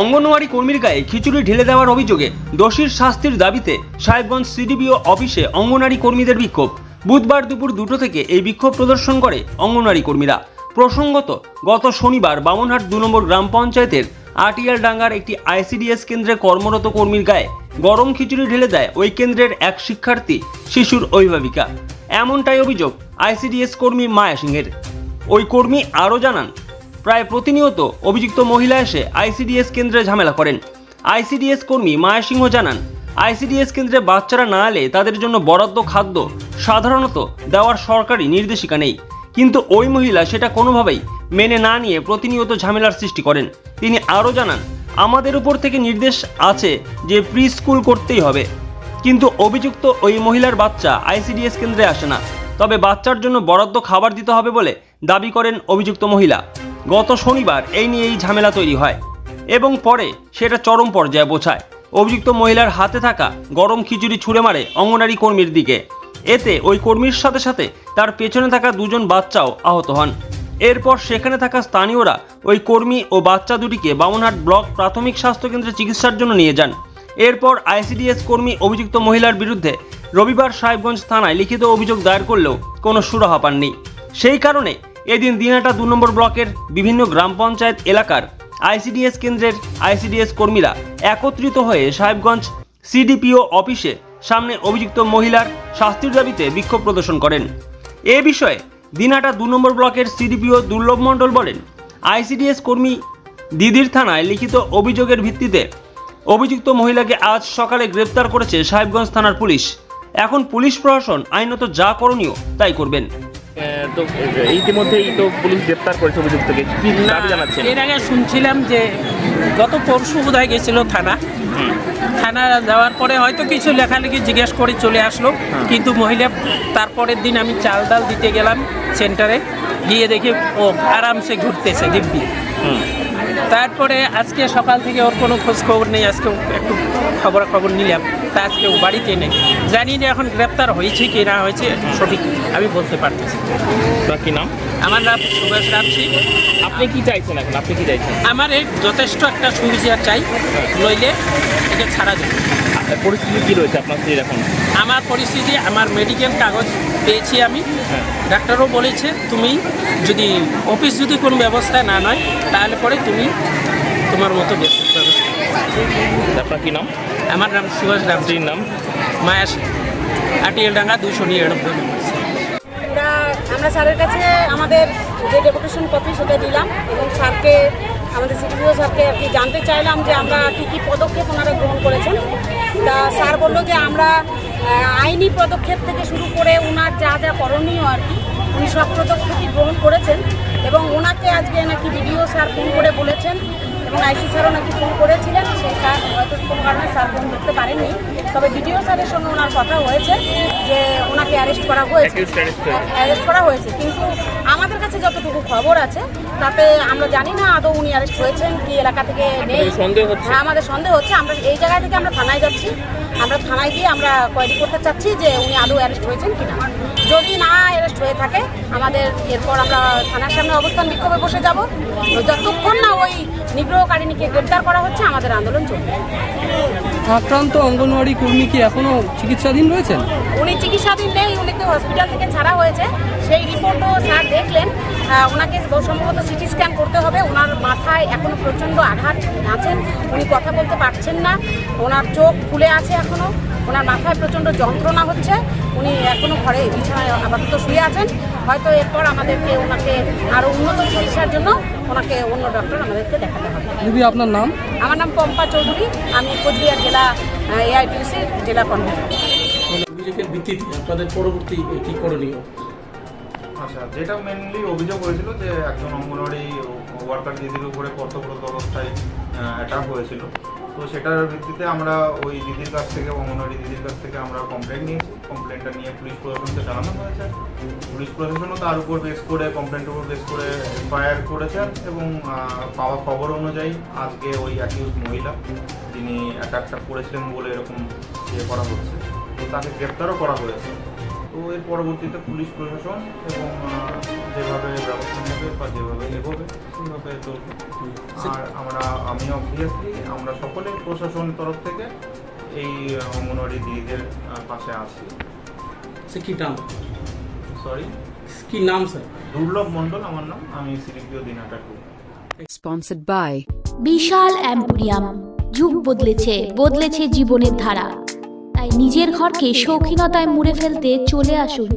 অঙ্গনওয়াড়ি কর্মীর গায়ে খিচুড়ি ঢেলে দেওয়ার অভিযোগে দোষীর শাস্তির দাবিতে সাহেবগঞ্জ সিডিবিও অফিসে অঙ্গনওয়াড়ি কর্মীদের বিক্ষোভ। বুধবার দুপুর দুটো থেকে এই বিক্ষোভ প্রদর্শন করে অঙ্গনওয়াড়ি কর্মীরা। প্রসঙ্গত, গত শনিবার বামনহাট দু নম্বর গ্রাম পঞ্চায়েতের আটিয়াল ডাঙ্গার একটি আইসিডিএস কেন্দ্রে কর্মরত কর্মীর গায়ে গরম খিচুড়ি ঢেলে দেয় ওই কেন্দ্রের এক শিক্ষার্থী, শিশুর অভিভাবিকা। এমনটাই অভিযোগ আইসিডিএস কর্মী মায়া সিংহের। ওই কর্মী আরও জানান, প্রায় প্রতিনিয়ত অভিযুক্ত মহিলা এসে আইসিডিএস কেন্দ্রে ঝামেলা করেন। আইসিডিএস কর্মী মায়া সিংহ জানান, আইসিডিএস কেন্দ্রে বাচ্চারা না এলে তাদের জন্য বরাদ্দ খাদ্য সাধারণত দেওয়ার সরকারি নির্দেশিকা নেই। কিন্তু ওই মহিলা সেটা কোনোভাবেই মেনে না নিয়ে প্রতিনিয়ত ঝামেলার সৃষ্টি করেন। তিনি আরও জানান, আমাদের উপর থেকে নির্দেশ আছে যে প্রি স্কুল করতেই হবে। কিন্তু অভিযুক্ত ওই মহিলার বাচ্চা আইসিডিএস কেন্দ্রে আসে না। তবে বাচ্চার জন্য বরাদ্দ খাবার দিতে হবে বলে দাবি করেন অভিযুক্ত মহিলা। গত শনিবার এই নিয়ে এই ঝামেলা তৈরি হয় এবং পরে সেটা চরম পর্যায়ে বোঝায়। অভিযুক্ত মহিলার হাতে থাকা গরম খিচুড়ি ছুঁড়ে মারে অঙ্গনারী কর্মীর দিকে। এতে ওই কর্মীর সাথে সাথে তার পেছনে থাকা দুজন বাচ্চাও আহত হন। এরপর সেখানে থাকা স্থানীয়রা ওই কর্মী ও বাচ্চা দুটিকে বামনহাট ব্লক প্রাথমিক স্বাস্থ্যকেন্দ্রে চিকিৎসার জন্য নিয়ে যান। এরপর আইসিডিএস কর্মী অভিযুক্ত মহিলার বিরুদ্ধে রবিবার সাহেবগঞ্জ থানায় লিখিত অভিযোগ দায়ের করলেও কোনো সুরাহা পাননি। সেই কারণে এদিন দিনাটা দু নম্বর ব্লকের বিভিন্ন গ্রাম পঞ্চায়েত এলাকার আইসিডিএস কেন্দ্রের আইসিডিএস কর্মীরা একত্রিত হয়ে সাহেবগঞ্জ সিডিপিও অফিসে সামনে অভিযুক্ত মহিলার শাস্তির দাবিতে বিক্ষোভ প্রদর্শন করেন। এ বিষয়ে দিনাটা দু নম্বর ব্লকের সিডিপিও দুর্লভ মণ্ডল বলেন, আইসিডিএস কর্মী দিদির থানায় লিখিত অভিযোগের ভিত্তিতে অভিযুক্ত মহিলাকে আজ সকালে গ্রেপ্তার করেছে সাহেবগঞ্জ থানার পুলিশ। এখন পুলিশ প্রশাসন আইনত যা করণীয় তাই করবেন। তো ইতিমধ্যেই তো পুলিশ গ্রেপ্তার করেছে অভিযুক্তকে। কি দাবি জানাচ্ছেন? এর আগে শুনছিলাম যে গত পরশু বোধহয় গেছিল থানা। থানা যাওয়ার পরে হয়তো কিছু লেখালেখি জিজ্ঞেস করে চলে আসলো। কিন্তু মহিলা তারপরের দিন আমি চাল ডাল দিতে গেলাম সেন্টারে। গিয়ে দেখি ও আরামসে ঘুরতেছে দিব্যি। তারপরে আজকে সকাল থেকে ওর কোনো খোঁজ খবর নেই। আজকে একটু খবর খবর নিলাম। তা আজকে বাড়িতে নেই জানি না এখন গ্রেপ্তার হয়েছে কি না হয়েছে সঠিক আমি বলতে পারতেছি। আপনার কি নাম? আমার নাম সুভাষ রামসি আপনি কি চাইছেন এখন? আপনি কি চাইছেন? আমার এই যথেষ্ট একটা সুবিচার চাই নইলে এটা ছাড়া যাবে পরিস্থিতি কী রয়েছে আপনার স্ত্রীর এখন? আমার পরিস্থিতি আমার মেডিকেল কাগজ পেয়েছি আমি। ডাক্তারও বলেছে তুমি যদি অফিস যদি কোনো ব্যবস্থা না নয় তাহলে পরে তুমি তোমার মতো ব্যবস্থা আপনার কি নাম? আমার নাম সুভাষ রামসি নাম মায়া সিং আটিয়াল ডাঙ্গা দুশো নিরানব্বই। আমরা আমরা স্যারের কাছে আমাদের যে ডেপুটেশন কপি সেটা দিলাম এবং স্যারকে, আমাদের সিটিপিও স্যারকে আর কি জানতে চাইলাম যে আমরা কী কী পদক্ষেপ ওনারা গ্রহণ করেছেন তা স্যার বলল যে আমরা আইনি পদক্ষেপ থেকে শুরু করে ওনার যা যা করণীয় আর কি, উনি সব পদক্ষেপই গ্রহণ করেছেন এবং ওনাকে আজকে নাকি বিডিও স্যার ফোন করে বলেছেন এবং আইসি স্যারও নাকি ফোন করেছিলেন সেই স্যার হয়তো কোনো কারণে স্যার ফোন ধরতে পারেননি। তবে বিডিও স্যারের সঙ্গে ওনার কথা হয়েছে যে ওনাকে অ্যারেস্ট করা হয়েছে। অ্যারেস্ট করা হয়েছে। কিন্তু আমাদের কাছে যতটুকু খবর আছে তাতে আমরা জানি না আদৌ উনি অ্যারেস্ট হয়েছেন কি এলাকা থেকে নেই। সন্দেহ হ্যাঁ আমাদের সন্দেহ হচ্ছে। আমরা এই জায়গা থেকে আমরা থানায় যাচ্ছি। আমরা থানায় গিয়ে আমরা কোয়ারি করতে চাচ্ছি যে উনি আদৌ অ্যারেস্ট হয়েছেন কিনা। যদি না অ্যারেস্ট হয়ে থাকে আমাদের এরপর আমরা থানার সামনে অবস্থান বিক্ষোভে বসে যাব। যতক্ষণ না ওই নিগ্রহকারিণীকে গ্রেপ্তার করা হচ্ছে আমাদের আন্দোলন চলবে। আক্রান্ত অঙ্গনওয়াড়ি কর্মী কি এখনও চিকিৎসাধীন রয়েছেন? উনি চিকিৎসাধীন নেই উনি তো হসপিটাল থেকে ছাড়া হয়েছে। সেই রিপোর্টও স্যার দেখলেন। ওনাকে সম্ভবত সিটি স্ক্যান করতে হবে। ওনার মাথায় এখনও প্রচণ্ড আঘাত আছেন। উনি কথা বলতে পারছেন না। ওনার চোখ খুলে আছে এখনও ওনার মাথায় প্রচণ্ড যন্ত্রণা হচ্ছে। উনি এখনও ঘরে বিছানায় আপাতত শুয়ে আছেন। হয়তো এরপর আমাদেরকে ওনাকে আরও উন্নত চিকিৎসার জন্য ওনাকে অন্য ডক্টর আমাদেরকে দেখাতে হবে। দিদি আপনার নাম? আমার নাম পম্পা চৌধুরী। আমি কোচবিহার জেলা এআইটিউসির জেলা কর্মী অভিযোগের ভিত্তিতে আপনাদের পরবর্তী কি করণীয়? আচ্ছা যেটা মেনলি অভিযোগ হয়েছিল যে একজন অঙ্গনওয়াড়ি ওয়ার্কার দিদির উপরে কর্তব্যরত অবস্থায় অ্যাটাক হয়েছিল। তো সেটার ভিত্তিতে আমরা ওই দিদির কাছ থেকে, অঙ্গনওয়াড়ি দিদির কাছ থেকে আমরা কমপ্লেন নিয়েছি। কমপ্লেনটা নিয়ে পুলিশ প্রশাসনকে জানানো হয়েছে। পুলিশ প্রশাসনও তার উপর বেস করে কমপ্লেনটার উপর বেস করে এফআইআর করেছেন এবং পাওয়া খবর অনুযায়ী আজকে ওই অ্যাকিউজ মহিলা যিনি অ্যাটাকটা করেছিলেন বলে এরকম ইয়ে করা হচ্ছে, তো তাকে গ্রেপ্তারও করা হয়েছে। তো এর পরবর্তীতে পুলিশ প্রশাসন এবং যেভাবে ব্যবস্থা নেবে বা যেভাবে এগোবে সেইভাবে চলবে। আর আমরা আমি অবভিয়াসলি আমরা সকলে প্রশাসনের তরফ থেকে এই অঙ্গনওয়াড়ি দিদিদের পাশে আছি। সে কি নাম? সরি কি নাম স্যার দুর্লভ মণ্ডল আমার নাম। আমি সিরিপিও দিনাটা টু Sponsored by বিশাল অ্যাম্পোরিয়াম। যুগ বদলেছে বদলেছে জীবনের ধারা। নিজের ঘরকে শৌখিনতায় মুড়ে ফেলতে চলে আসুন।